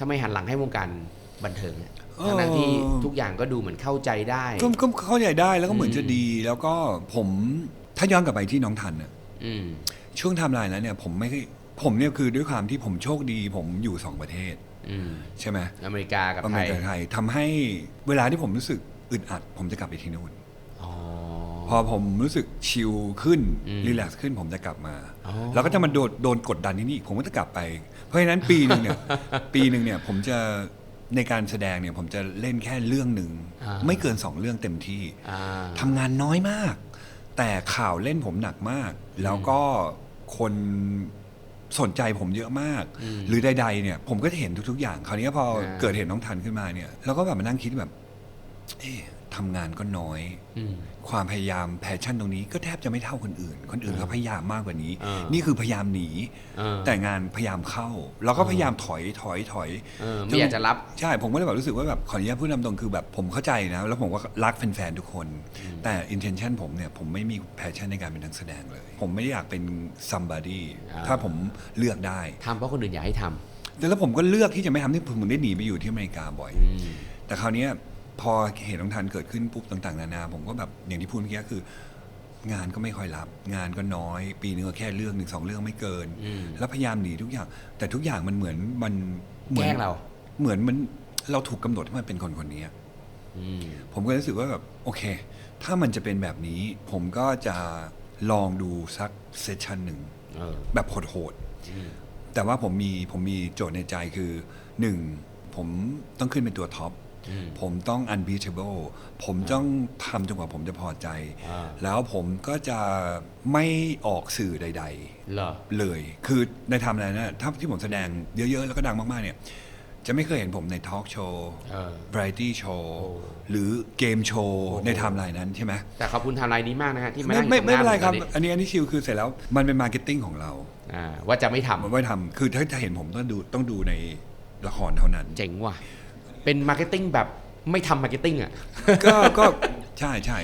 ทำไมหันหลังให้วงการบันเทิงอะเออทั้งๆที่ทุกอย่างก็ดูเหมือนเข้าใจได้ก็ก็เข้าใจได้แล้วก็เหมือนอืมจะดี แล้วก็ผมถ้าย้อนกลับไปที่น้องทันน่ะอืม ช่วงไทำลายแล้วเนี่ย ผมไม่เคยผมเนี่ยคือด้วยความที่ผมโชคดี ผมอยู่สองประเทศ อืม ใช่ไหมอเมริกากับอเมไทริยกาไทยทำให้เวลาที่ผมรู้สึกอึดอัด ผมจะกลับไปที่นู่นอ๋อ พอผมรู้สึกชิลขึ้นอืมรีแลกซ์ขึ้นผมจะกลับมาอ๋อแล้วก็จะมาโดนโดนกดดันที่นี่อีกผมก็จะกลับไป เพราะฉะนั้นปีหนึ่งเนี่ยปีหนึ่งเนี่ยผมจะในการแสดงเนี่ยผมจะเล่นแค่เรื่องหนึ่งอ่าไม่เกินสองเรื่องเต็มที่อ่าทำงานน้อยมาก แต่ข่าวเล่นผมหนักมาก แล้วก็คนสนใจผมเยอะมากอืมหรือใดๆเนี่ย ผมก็จะเห็นทุกๆอย่าง คราวนี้พออ่าเกิดเห็นน้องทันขึ้นมาเนี่ยเราก็แบบมานั่งคิดแบบ เอ๊ะทำงานก็น้อย อืม ความพยายามแพชชั่นตรงนี้ก็แทบจะไม่เท่าคนอื่น คนอื่นอ่าเขาพยายามมากกว่านี้ อ่านี่ นี่คือพยายามหนี เออ แต่งานพยายามเข้าเราก็พยายามถอยถอยถอยเออไม่อยากจะรับ ใช่ผมก็เลยแบบรู้สึกว่าแบบขออนุญาตพูดตามตรงคือแบบผมเข้าใจนะ แล้วผมก็รักแฟนๆทุกคน แต่ intention ผมเนี่ย ผมไม่มี passion ในการเป็นนักแสดงเลย ผมไม่ได้อยากเป็น somebody อ่า ถ้าผมเลือกได้ ทำเพราะคนอื่นอยากให้ทำแต่แล้วผมก็เลือกที่จะไม่ทำที่ผมได้หนีไปอยู่ที่อเมริกาบ่อย อืม แต่คราวเนี้ย พอเหตุต้องทันเกิดขึ้นปุ๊บต่างๆ นานาผมก็แบบอย่างที่พูดเมื่อกี้คือ งานก็ไม่ค่อยรับ งานก็น้อย ปีนึงก็แค่เรื่องหนึ่งสองเรื่องไม่เกิน อืม แล้วพยายามหนีทุกอย่าง แต่ทุกอย่างมันเหมือนมันเหมืแกนล้งเรา เหมือนมันเราถูกกำหนดให้มันเป็นคนคนนี้อืม ผมก็รู้สึกว่าแบบโอเค ถ้ามันจะเป็นแบบนี้ผมก็จะลองดูสักเซสชันหนึ่งเออ แบบโหดอืม ๆแต่ว่าผมมีผมมีโจทย์ในใจคือหนึ่งผมต้องขึ้นเป็นตัวท็อปอืม ผมต้อง unbeatable ผมต้องทำจนกว่าผมจะพอใจอ่าแล้วผมก็จะไม่ออกสื่อใด เหรอ ๆ เลย คือในไทำอะไรนะถ้าที่ผมแสดงเยอะ ๆ แล้วก็ดังมาก ๆ เนี่ย จะไม่เคยเห็นผมในทอล์กโชว์เออบรตี้โชว์โอ้หรือเกมโชว์โอ้โหในไทม์ไลน์นั้นใช่ไหม แต่ขอบคุณไทำลายนี้มากนะฮะที่มาไม่นั่งไม่อยู่ไม่ตงหเป็นไรครับผมตอนนี้อันนี้อันนี้ชิลคือเสร็จแล้วมันเป็นมาร์เก็ตติ้งของเราอ่าว่าจะไม่ทำมันไม่ทำคือถ้าจะเห็นผมต้องดูต้องดูในละครเท่านั้น เจ๋งว่ะ เป็นมาร์เก็ตติ้งแบบไม่ทำมาร์เก็ตติ้งอะ ก็ก็ใช่ใช่